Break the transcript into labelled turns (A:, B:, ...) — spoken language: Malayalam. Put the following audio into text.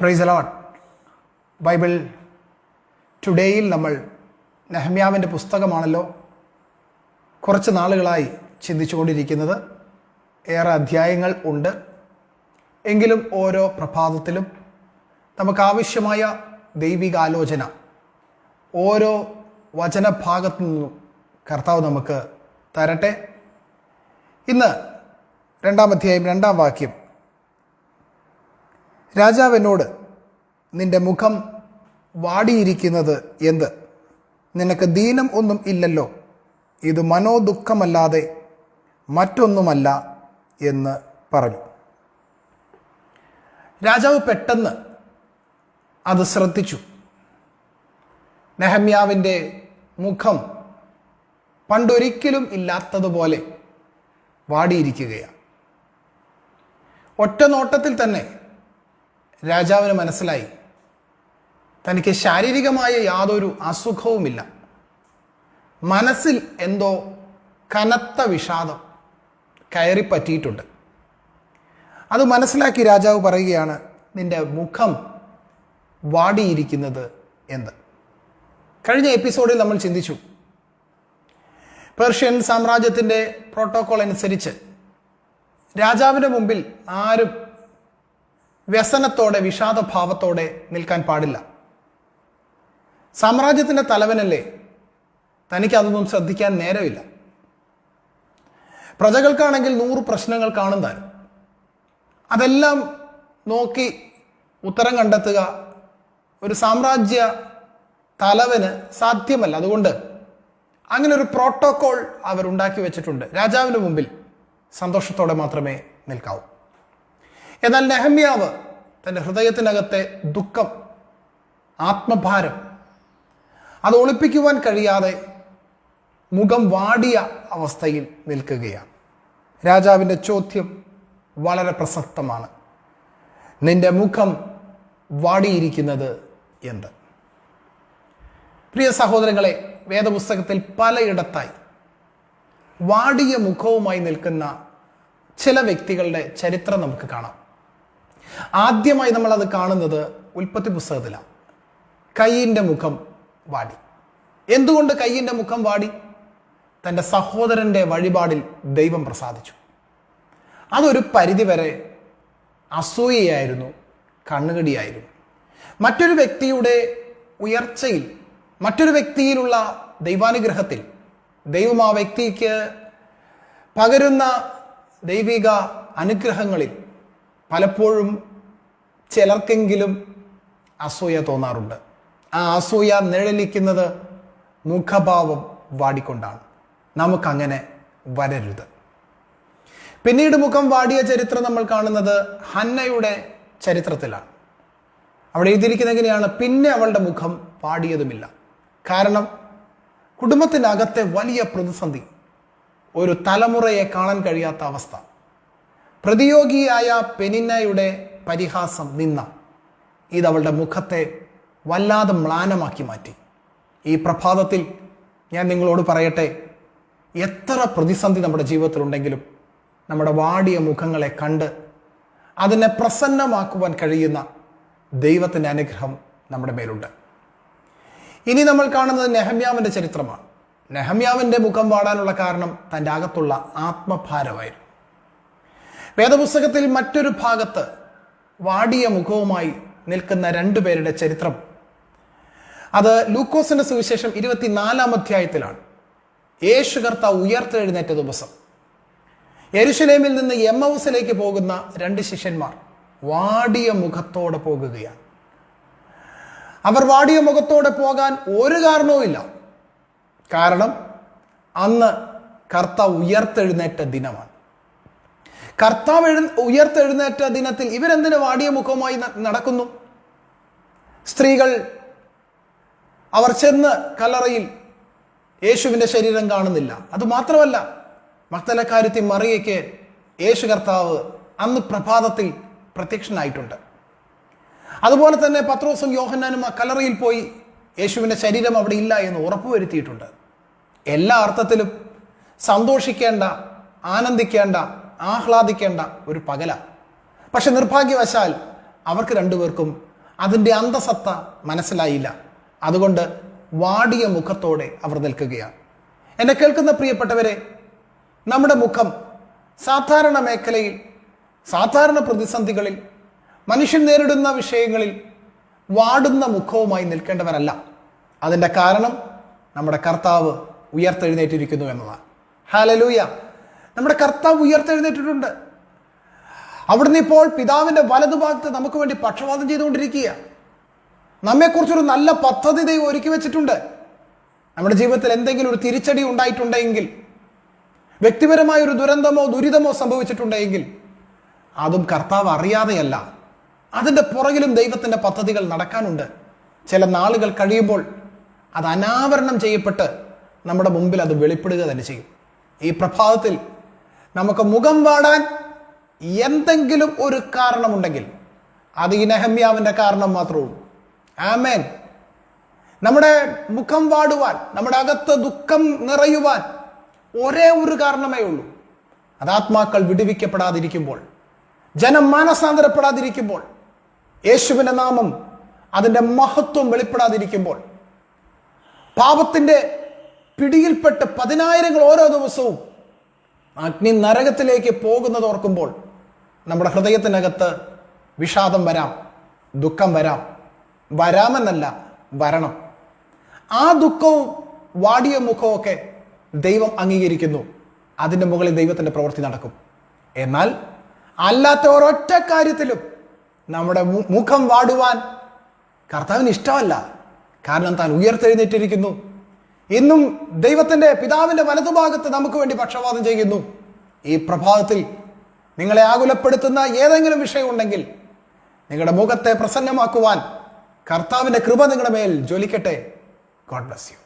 A: പ്രൈസ് അലോട്ട് ബൈബിൾ ടുഡേയിൽ നമ്മൾ നെഹമ്യാവിന്റെ പുസ്തകമാണല്ലോ കുറച്ച് നാളുകളായി ചിന്തിച്ചുകൊണ്ടിരിക്കുന്നത്. ഏറെ അധ്യായങ്ങൾ ഉണ്ട്. എങ്കിലും ഓരോ പ്രഭാതത്തിലും നമുക്കാവശ്യമായ ദൈവികാലോചന ഓരോ വചനഭാഗത്തു നിന്നും കർത്താവ് നമുക്ക് തരട്ടെ. ഇന്ന് രണ്ടാം അധ്യായം രണ്ടാം വാക്യം രാജാവ് എന്നോട് നിന്റെ മുഖം വാടിയിരിക്കുന്നത് എന്ത്? നിനക്ക് ദീനം ഒന്നും ഇല്ലല്ലോ. ഇത് മനോദുഃഖമല്ലാതെ മറ്റൊന്നുമല്ല എന്ന് പറഞ്ഞു. രാജാവ് പെട്ടെന്ന് അത് ശ്രദ്ധിച്ചു. നെഹമ്യാവിന്റെ മുഖം പണ്ടൊരിക്കലും ഇല്ലാത്തതുപോലെ വാടിയിരിക്കുകയാണ്. ഒറ്റ നോട്ടത്തിൽ തന്നെ രാജാവിന് മനസ്സിലായി. തനിക്ക് ശാരീരികമായ യാതൊരു അസുഖവുമില്ല. മനസ്സിൽ എന്തോ കനത്ത വിഷാദം കയറിപ്പറ്റിയിട്ടുണ്ട്. അത് മനസ്സിലാക്കി രാജാവ് പറയുകയാണ് നിന്റെ മുഖം വാടിയിരിക്കുന്നത് എന്ന് കഴിഞ്ഞ എപ്പിസോഡിൽ നമ്മൾ ചിന്തിച്ചു. പേർഷ്യൻ സാമ്രാജ്യത്തിന്റെ പ്രോട്ടോകോൾ അനുസരിച്ച് രാജാവിന്റെ മുമ്പിൽ ആരും വ്യസനത്തോടെ വിഷാദഭാവത്തോടെ നിൽക്കാൻ പാടില്ല. സാമ്രാജ്യത്തിന്റെ തലവനല്ലേ? തനിക്കതൊന്നും ശ്രദ്ധിക്കാൻ നേരമില്ല. പ്രജകൾക്കാണെങ്കിൽ നൂറ് പ്രശ്നങ്ങൾ കാണും താൻ അതെല്ലാം നോക്കി ഉത്തരം കണ്ടെത്തുക ഒരു സാമ്രാജ്യ തലവന് സാധ്യമല്ല. അതുകൊണ്ട് അങ്ങനെ ഒരു പ്രോട്ടോകോൾ അവരുണ്ടാക്കി വെച്ചിട്ടുണ്ട്. രാജാവിന് മുമ്പിൽ സന്തോഷത്തോടെ മാത്രമേ നിൽക്കാവൂ. എന്നാൽ നെഹമ്യാവ് തന്റെ ഹൃദയത്തിനകത്തെ ദുഃഖം ആത്മഭാരം അത് ഒളിപ്പിക്കുവാൻ കഴിയാതെ മുഖം വാടിയ അവസ്ഥയിൽ നിൽക്കുകയാണ്. രാജാവിന്റെ ചോദ്യം വളരെ പ്രസക്തമാണ്. നിന്റെ മുഖം വാടിയിരിക്കുന്നത് എന്ത്? പ്രിയ സഹോദരങ്ങളെ വേദപുസ്തകത്തിൽ പലയിടത്തായി വാടിയ മുഖവുമായി നിൽക്കുന്ന ചില വ്യക്തികളുടെ ചരിത്രം നമുക്ക് കാണാം. ആദ്യമായി നമ്മൾ അത് കാണുന്നത് ഉൽപ്പത്തി പുസ്തകത്തിലാണ്. കയ്യിന്റെ മുഖം വാടി. എന്തുകൊണ്ട് കയ്യിന്റെ മുഖം വാടി? തന്റെ സഹോദരന്റെ വഴിപാടിൽ ദൈവം പ്രസാദിച്ചു. അതൊരു പരിധിവരെ അസൂയയായിരുന്നു കണ്ണുകടിയായിരുന്നു. മറ്റൊരു വ്യക്തിയുടെ ഉയർച്ചയിൽ മറ്റൊരു വ്യക്തിയിലുള്ള ദൈവാനുഗ്രഹത്തിൽ ദൈവം ആ വ്യക്തിക്ക് പകരുന്ന ദൈവിക അനുഗ്രഹങ്ങളിൽ പലപ്പോഴും ചിലർക്കെങ്കിലും അസൂയ തോന്നാറുണ്ട്. ആ അസൂയ നിഴലിക്കുന്നത് മുഖഭാവം വാടിക്കൊണ്ടാണ്. നമുക്കങ്ങനെ വരരുത്. പിന്നീട് മുഖം വാടിയ ചരിത്രം നമ്മൾ കാണുന്നത് ഹന്നയുടെ ചരിത്രത്തിലാണ്. അവിടെ എഴുതിയിരിക്കുന്ന എങ്ങനെയാണ്? പിന്നെ അവളുടെ മുഖം വാടിയതുമില്ല. കാരണം കുടുംബത്തിനകത്തെ വലിയ പ്രതിസന്ധി ഒരു തലമുറയെ കാണാൻ കഴിയാത്ത അവസ്ഥ. പ്രതിയോഗിയായ പെനിന്നയുടെ പരിഹാസം നിന്ന ഇത് അവളുടെ മുഖത്തെ വല്ലാതെ മ്ലാനമാക്കി മാറ്റി. ഈ പ്രഭാതത്തിൽ ഞാൻ നിങ്ങളോട് പറയട്ടെ എത്ര പ്രതിസന്ധി നമ്മുടെ ജീവിതത്തിലുണ്ടെങ്കിലും നമ്മുടെ വാടിയ മുഖങ്ങളെ കണ്ട് അതിനെ പ്രസന്നമാക്കുവാൻ കഴിയുന്ന ദൈവത്തിന്റെ അനുഗ്രഹം നമ്മുടെ മേലുണ്ട്. ഇനി നമ്മൾ കാണുന്നത് നെഹമ്യാവിന്റെ ചരിത്രമാണ്. നെഹമ്യാവിന്റെ മുഖം വാടാനുള്ള കാരണം തന്റെ അകത്തുള്ള ആത്മഭാരമായിരുന്നു. വേദപുസ്തകത്തിൽ മറ്റൊരു ഭാഗത്ത് വാടിയ മുഖവുമായി നിൽക്കുന്ന രണ്ടുപേരുടെ ചരിത്രം. അത് ലൂക്കോസിന്റെ സുവിശേഷം ഇരുപത്തിനാലാം അധ്യായത്തിലാണ്. യേശു കർത്താവ് ഉയർത്തെഴുന്നേറ്റ ദിവസം. യരുഷലേമിൽ നിന്ന് എമ്മൗസിലേക്ക് പോകുന്ന രണ്ട് ശിഷ്യന്മാർ വാടിയ മുഖത്തോടെ പോകുകയാണ്. അവർ വാടിയ മുഖത്തോടെ പോകാൻ ഒരു കാരണവുമില്ല കാരണം അന്ന് കർത്താവ് ഉയർത്തെഴുന്നേറ്റ ദിനമാണ്. കർത്താവ് എഴു ഉയർത്തെഴുന്നേറ്റ ദിനത്തിൽ ഇവരെന്തിനു വാടിയ മുഖവുമായി നടക്കുന്നു? സ്ത്രീകൾ അവർ ചെന്ന് കല്ലറയിൽ യേശുവിന്റെ ശരീരം കാണുന്നില്ല. അതുമാത്രമല്ല മക്തലക്കാരുത്തി മറിയയ്ക്ക് യേശു കർത്താവ് അന്ന് പ്രഭാതത്തിൽ പ്രത്യക്ഷനായിട്ടുണ്ട്. അതുപോലെ തന്നെ പത്രോസും യോഹന്നാനും ആ കല്ലറയിൽ പോയി യേശുവിന്റെ ശരീരം അവിടെ ഇല്ല എന്ന് ഉറപ്പുവരുത്തിയിട്ടുണ്ട്. എല്ലാ അർത്ഥത്തിലും സന്തോഷിക്കേണ്ട ആനന്ദിക്കേണ്ട ആഹ്ലാദിക്കേണ്ട ഒരു പകല. പക്ഷെ നിർഭാഗ്യവശാൽ അവർക്ക് രണ്ടുപേർക്കും അതിന്റെ അന്തസത്ത മനസ്സിലായില്ല. അതുകൊണ്ട് വാടിയ മുഖത്തോടെ അവർ നിൽക്കുകയാണ്. എന്നെ കേൾക്കുന്ന പ്രിയപ്പെട്ടവരെ നമ്മുടെ മുഖം സാധാരണ മേഖലയിൽ സാധാരണ പ്രതിസന്ധികളിൽ മനുഷ്യൻ നേരിടുന്ന വിഷയങ്ങളിൽ വാടുന്ന മുഖവുമായി നിൽക്കേണ്ടവരല്ല. അതിന്റെ കാരണം നമ്മുടെ കർത്താവ് ഉയർത്തെഴുന്നേറ്റിരിക്കുന്നു എന്നതാണ്. ഹാലലൂയ നമ്മുടെ കർത്താവ് ഉയർത്തെഴുന്നേറ്റിട്ടുണ്ട്. അവിടുന്ന് ഇപ്പോൾ പിതാവിന്റെ വലതുഭാഗത്ത് നമുക്ക് വേണ്ടി പക്ഷപാതം ചെയ്തുകൊണ്ടിരിക്കുക നമ്മെക്കുറിച്ചൊരു നല്ല പദ്ധതി ദൈവം ഒരുക്കി വെച്ചിട്ടുണ്ട്. നമ്മുടെ ജീവിതത്തിൽ എന്തെങ്കിലും ഒരു തിരിച്ചടി ഉണ്ടായിട്ടുണ്ടെങ്കിൽ വ്യക്തിപരമായ ഒരു ദുരന്തമോ ദുരിതമോ സംഭവിച്ചിട്ടുണ്ടെങ്കിൽ അതും കർത്താവ് അറിയാതെയല്ല. അതിന്റെ പുറകിലും ദൈവത്തിന്റെ പദ്ധതികൾ നടക്കാനുണ്ട്. ചില നാളുകൾ കഴിയുമ്പോൾ അത് അനാവരണം ചെയ്യപ്പെട്ട് നമ്മുടെ മുമ്പിൽ അത് വെളിപ്പെടുക തന്നെ ചെയ്യും. ഈ പ്രഭാതത്തിൽ നമുക്ക് മുഖം വാടാൻ എന്തെങ്കിലും ഒരു കാരണമുണ്ടെങ്കിൽ അത് ഈ നെഹമ്യാവിന്റെ കാരണം മാത്രമേ ഉള്ളൂ. ആമേൻ. നമ്മുടെ മുഖം വാടുവാൻ നമ്മുടെ അകത്ത് ദുഃഖം നിറയുവാൻ ഒരേ ഒരു കാരണമേ ഉള്ളൂ. അത് ആത്മാക്കൾ വിടുവിക്കപ്പെടാതിരിക്കുമ്പോൾ ജനം മാനസാന്തരപ്പെടാതിരിക്കുമ്പോൾ യേശുവിന്റെ നാമം അതിന്റെ മഹത്വം വെളിപ്പെടാതിരിക്കുമ്പോൾ പാപത്തിന്റെ പിടിയിൽപ്പെട്ട് പതിനായിരങ്ങൾ ഓരോ ദിവസവും അഗ്നി നരകത്തിലേക്ക് പോകുന്നത് ഓർക്കുമ്പോൾ നമ്മുടെ ഹൃദയത്തിനകത്ത് വിഷാദം വരാം ദുഃഖം വരാം. വരാമെന്നല്ല വരണം. ആ ദുഃഖവും വാടിയ മുഖവുമൊക്കെ ദൈവം അംഗീകരിക്കുന്നു. അതിന്റെ മുകളിൽ ദൈവത്തിന്റെ പ്രവൃത്തി നടക്കും. എന്നാൽ അല്ലാത്ത ഒരൊറ്റ കാര്യത്തിലും നമ്മുടെ മുഖം വാടുവാൻ കർത്താവിന് ഇഷ്ടമല്ല. കാരണം താൻ ഉയർത്തെഴുന്നേറ്റിരിക്കുന്നു. ഇന്നും ദൈവത്തിന്റെ പിതാവിന്റെ വലതുഭാഗത്ത് നമുക്ക് വേണ്ടി പക്ഷപാതം ചെയ്യുന്നു. ഈ പ്രഭാതത്തിൽ നിങ്ങളെ ആകുലപ്പെടുത്തുന്ന ഏതെങ്കിലും വിഷയം ഉണ്ടെങ്കിൽ നിങ്ങളുടെ മുഖത്തെ പ്രസന്നമാക്കുവാൻ കർത്താവിന്റെ കൃപ നിങ്ങളുടെ മേൽ ജ്വലിക്കട്ടെ. God bless you